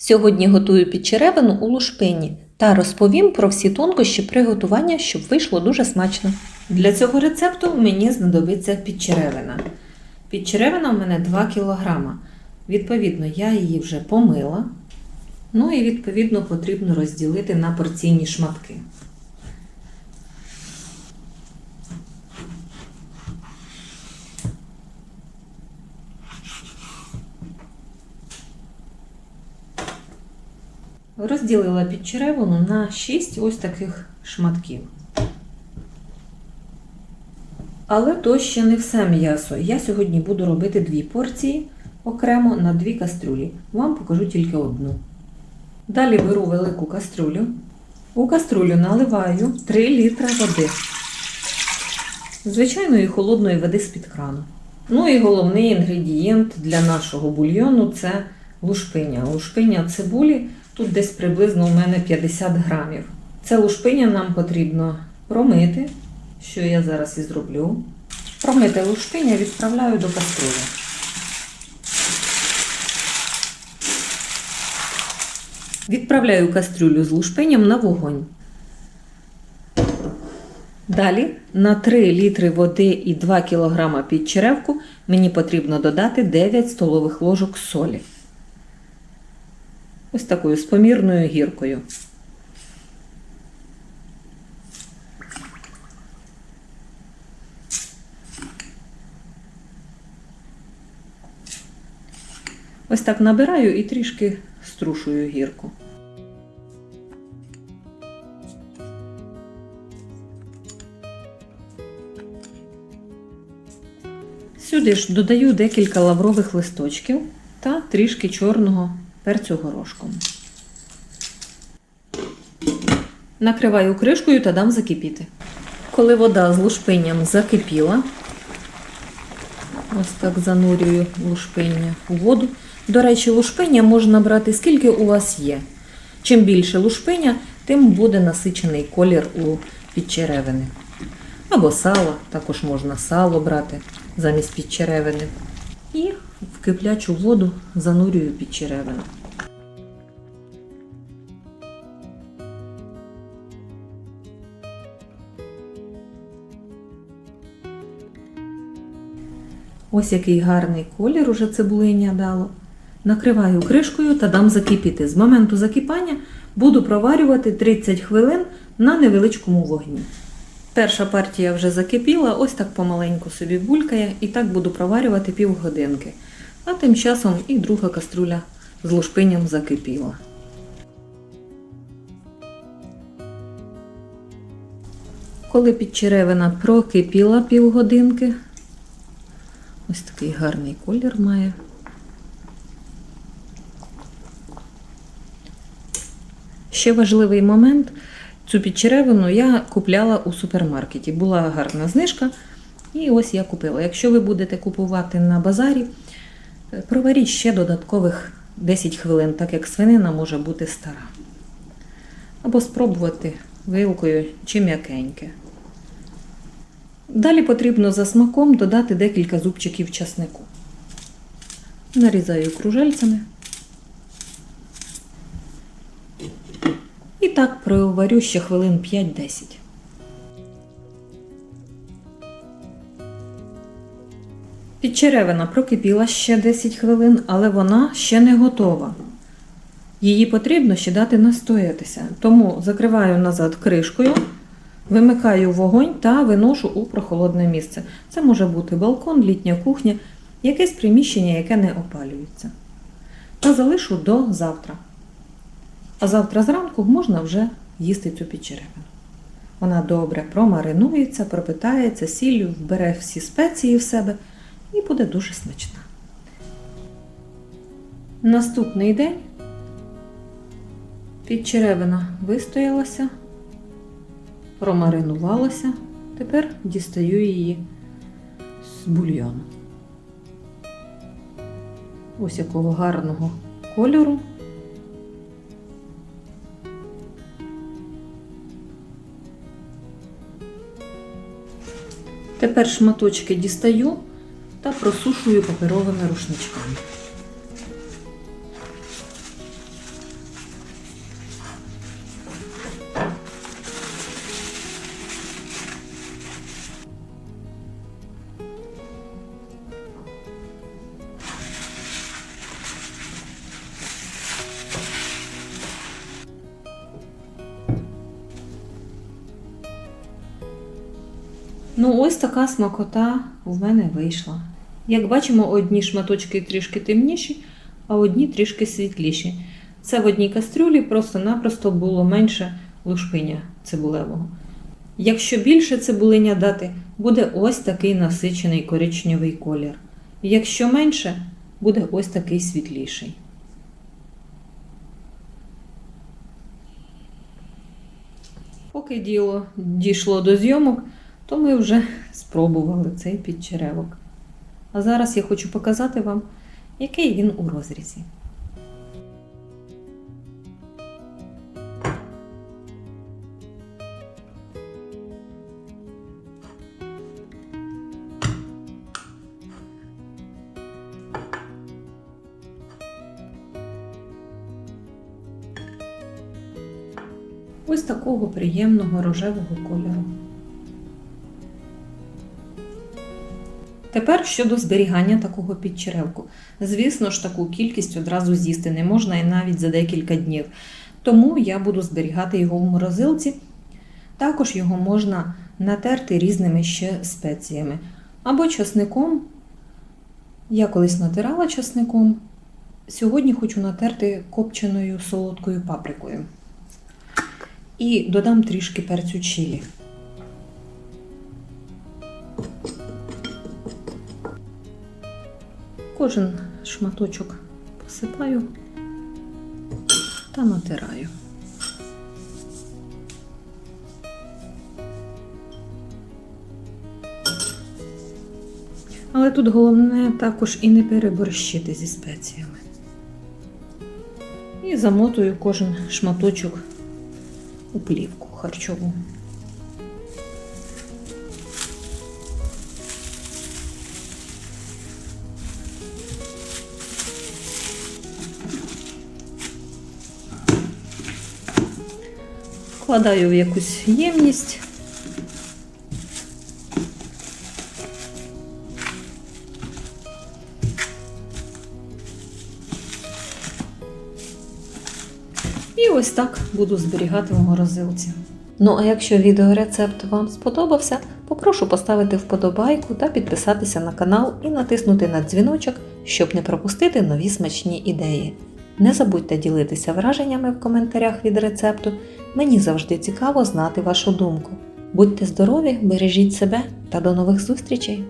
Сьогодні готую підчеревину у лушпині та розповім про всі тонкощі приготування, щоб вийшло дуже смачно. Для цього рецепту мені знадобиться підчеревина. Підчеревина в мене 2 кг. Відповідно, я її вже помила. Ну і відповідно потрібно розділити на порційні шматки. Розділила підчеревину на 6 ось таких шматків. Але то ще не все м'ясо. Я сьогодні буду робити дві порції окремо на дві кастрюлі. Вам покажу тільки одну. Далі беру велику кастрюлю. У кастрюлю наливаю 3 літра води. Звичайної холодної води з-під крану. Ну і головний інгредієнт для нашого бульйону це лушпиня. Лушпиня цибулі тут десь приблизно у мене 50 грамів. Це лушпиня нам потрібно промити, що я зараз і зроблю. Промити лушпиня відправляю до каструлі. Відправляю кастрюлю з лушпиням на вогонь. Далі на 3 літри води і 2 кг підчеревку мені потрібно додати 9 столових ложок солі. Ось такою з помірною гіркою. Ось так набираю і трішки струшую гірку. Сюди ж додаю декілька лаврових листочків та трішки чорного перцю горошком. Накриваю кришкою та дам закипіти. Коли вода з лушпинням закипіла, ось так занурюю лушпиння у воду. До речі, лушпиння можна брати скільки у вас є. Чим більше лушпиня, тим буде насичений колір у підчеревини. Або сало, також можна сало брати замість підчеревини. І в киплячу воду занурюю підчеревину. Ось який гарний колір уже цибулиня дало. Накриваю кришкою та дам закипіти. З моменту закипання буду проварювати 30 хвилин на невеличкому вогні. Перша партія вже закипіла, ось так помаленьку собі булькає, і так буду проварювати півгодинки. А тим часом і друга каструля з лушпинням закипіла. Коли підчеревина прокипіла півгодинки, ось такий гарний колір має. Ще важливий момент. Цю підчеревину я купляла у супермаркеті. Була гарна знижка. І ось я купила. Якщо ви будете купувати на базарі, проваріть ще додаткових 10 хвилин, так як свинина може бути стара. Або спробувати вилкою чи м'якеньке. Далі потрібно за смаком додати декілька зубчиків часнику. Нарізаю кружельцями. І так проварю ще хвилин 5-10. Підчеревина прокипіла ще 10 хвилин, але вона ще не готова. Її потрібно ще дати настоятися. Тому закриваю назад кришкою, вимикаю вогонь та виношу у прохолодне місце. Це може бути балкон, літня кухня, якесь приміщення, яке не опалюється. Та залишу до завтра. А завтра зранку можна вже їсти цю підчеревину. Вона добре промаринується, пропитається сіллю, вбере всі спеції в себе і буде дуже смачна. Наступний день підчеревина вистоялася, промаринувалася. Тепер дістаю її з бульйону. Ось якого гарного кольору. Тепер шматочки дістаю та просушую паперовими рушничками. Ну, ось така смакота в мене вийшла. Як бачимо, одні шматочки трішки темніші, а одні трішки світліші. Це в одній кастрюлі просто-напросто було менше лушпиня цибулевого. Якщо більше цибулиня дати, буде ось такий насичений коричневий колір. Якщо менше, буде ось такий світліший. Поки діло дійшло до зйомок, то ми вже спробували цей підчеревок. А зараз я хочу показати вам, який він у розрізі. Ось такого приємного рожевого кольору. Тепер щодо зберігання такого підчеревку. Звісно ж, таку кількість одразу з'їсти не можна і навіть за декілька днів. Тому я буду зберігати його в морозилці. Також його можна натерти різними ще спеціями. Або часником. Я колись натирала часником. Сьогодні хочу натерти копченою солодкою паприкою. І додам трішки перцю чилі. Кожен шматочок посипаю та натираю. Але тут головне також і не переборщити зі спеціями. І замотую кожен шматочок у плівку харчову. Вкладаю в якусь ємність. І ось так буду зберігати в морозилці. Ну а якщо відеорецепт вам сподобався, попрошу поставити вподобайку та підписатися на канал і натиснути на дзвіночок, щоб не пропустити нові смачні ідеї. Не забудьте ділитися враженнями в коментарях від рецепту. Мені завжди цікаво знати вашу думку. Будьте здорові, бережіть себе та до нових зустрічей!